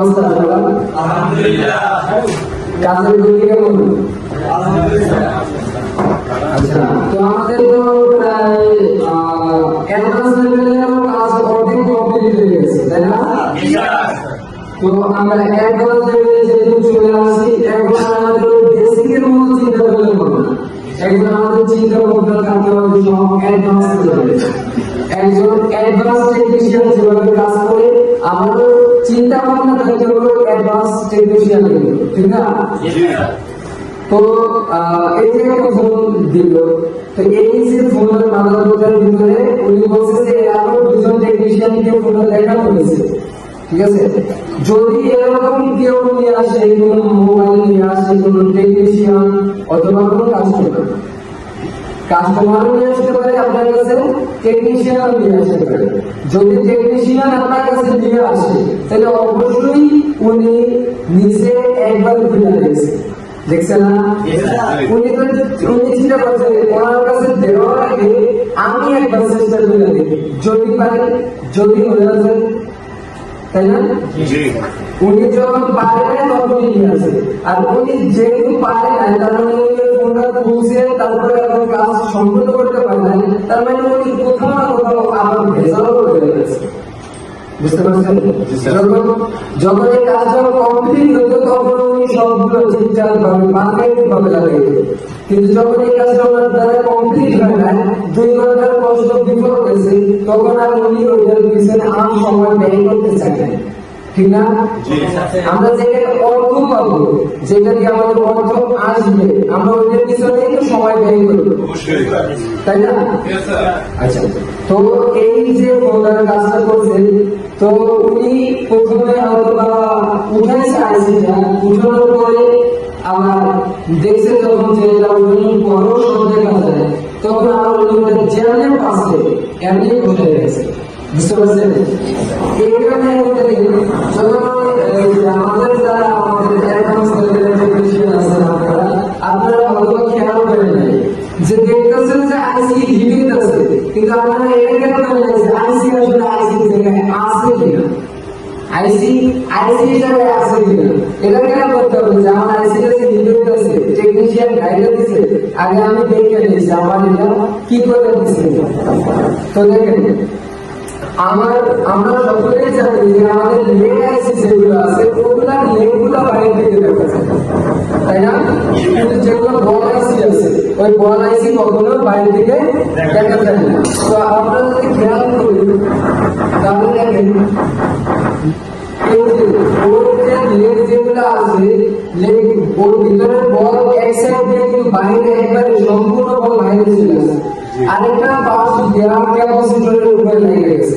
অবস্থা আপনার কাজের গতি কেমন আচ্ছা তো আমাদের তো প্রায় অ্যাডভান্স লেভেলের কাজ অর্ধেক কমপ্লিট হয়ে গেছে তাই না? তো আমরা অ্যাডভান্স থাকতে হবে অ্যাডভান্স টেকনিশিয়ান ঠিক না? তো যে একটা ফোন দিল, তো এই যে ফোনের মাদারবোর্ডের ভিতরে উনি বলছে যে আরও দুজন টেকনিশিয়ানকে ফোনটা দেখানো হয়েছে ঠিক আছে? যদি এরকম কেউ নিয়ে আসে, কোনো মোবাইল নিয়ে আসে, কোনো টেকনিশিয়ান অথবা কোনো কাস্টমার কাস্টমার নিয়ে আসতে পারে আপনার কাছে টেকনিশিয়ান নিয়ে আসতে পারে। যদি টেকনিশিয়ান আপনার কাছে নিয়ে আসে তাহলে অবশ্যই উনি নিজে একবার খুলে দিয়েছে দেখছেন না? উনি তো উনি চিন্তা করছে ওনার কাছে দেওয়ার আগে আমি একবার চেষ্টা করে দেখি। যদি পারি যদি হয়ে যায় তাই না? উনি যখন পারে না তখনই নিয়ে আসে। আর উনি যেহেতু পারে না তার মানে ফোনটা খুলছে তারপরে এখন কাজ সম্পূর্ণ করতে পারে না তার মানে উনি কোথাও না কোথাও আবার ভেজালও করে লাগাই কিন্তু কমপ্লিট দুই ঘণ্টার কষ্ট বিফল হয়েছে তখন আর উনি ওইটার আর সময় ব্যয় করতে চাই না। ঠিক না? আমরা যেটা অর্থ পাবো যেটা দিয়ে আমাদের অর্থ আসবে আমরা ওইটার পিছনে তো সময় ব্যয় করব তাই না? আচ্ছা তো এই যে ফোনটার কাজটা করছেন তো উনি প্রথমে হয়তো বা উঠাইছে আইসিটা উঠানোর পরে আবার দেখছে যখন যে এটা পরও সব দেখা যায় তখন আবার উনি ওটা পাশে এমনি বসে গেছে বুঝতে পারছেন এই কারণে ওটা কি, যখন এই যে আমাদের যারা আমাদের অ্যাডভান্স লেভেলের টেকনিশিয়ান আছেন আপনারা আপনারা হয়তো খেয়াল করেন নাই যে দেখতেছেন যে আইসি হিটিং আছে কিন্তু আপনারা এটা কেন জানেন যে আইসি আসলে আইসি জায়গায় আছে কিনা আইসি আইসি হিসাবে আছে কিনা এটা কেন করতে হবে যে আমার আইসি কাছে হিটিং আছে টেকনিশিয়ান গাইড দিছে আগে আমি দেখে নিয়েছি আমার এটা কি করে দিচ্ছে তো দেখেন আমার আমরা সকলেই জানি যে আমাদের লেগ আইসি যেগুলো আছে, ওগুলা লেগগুলো বাইরে থেকে দেখা যায় তাই না? কিন্তু যেগুলো বল আছে, ওই বল আইসি কখনো বাইরে থেকে দেখা যায় না। তো আপনারা যদি খেয়াল আছে লেগ ওর ভিতরে বল এক বাইরে একবারে সম্পূর্ণ বল বাইরে চলে আসে। আরেকটা পাশ দেওয়ার ক্যাপাসিটরের উপরে লেগে গেছে।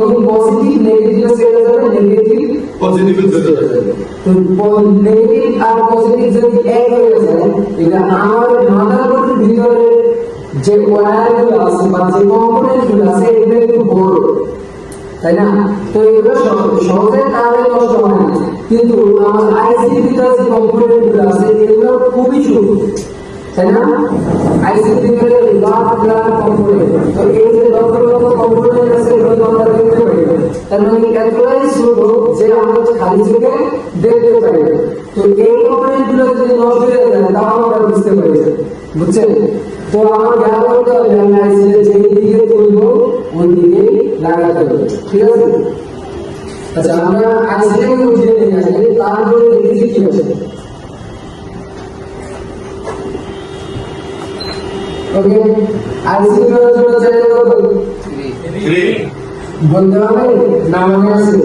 পজিটিভ নেগেটিভ চলে যাবে নেগেটিভ এ চলে যাবে। তো নেগেটিভ আর পজিটিভ যদি এক হয়ে যায়, এটা আমার ভিতরে যে ওয়্যারগুলো আছে বা যে কম্পোনেন্টগুলো আছে একটু বড়। তাই না? তো এগুলো সহ- সহজে কাজে নষ্ট হয় না। কিন্তু আমার ভিতরে যে কম্পোনেন্টগুলো আছে, এগুলো খুবই ছোট। তাই না? আইসির ভিতরে লাখ লাখ কম্পোনেন্ট তো এই যে লক্ষ লক্ষ কম্পোনেন্ট আছে এগুলো আমরা দেখতে পাই না। তার মানে এতটাই ছোট যে আমরা খালি দেখতে না। তো এই কম্পোনেন্টগুলো যদি নষ্ট হয়ে যায় তাহলে আমরা বুঝতে পারি। বুঝছেন? তো আমার জ্ঞান করতে হবে আইসিতে যেই দিকে তুলবো ওই দিকে লাগাতে হবে। ঠিক আছে? আচ্ছা আমরা আইসিটাকে উঠিয়ে নিয়ে আসি তারপরে দেখি কি আছে ওকে আইসি করার জন্য চাইলে কত Three. বলতে হবে না মনে আছে।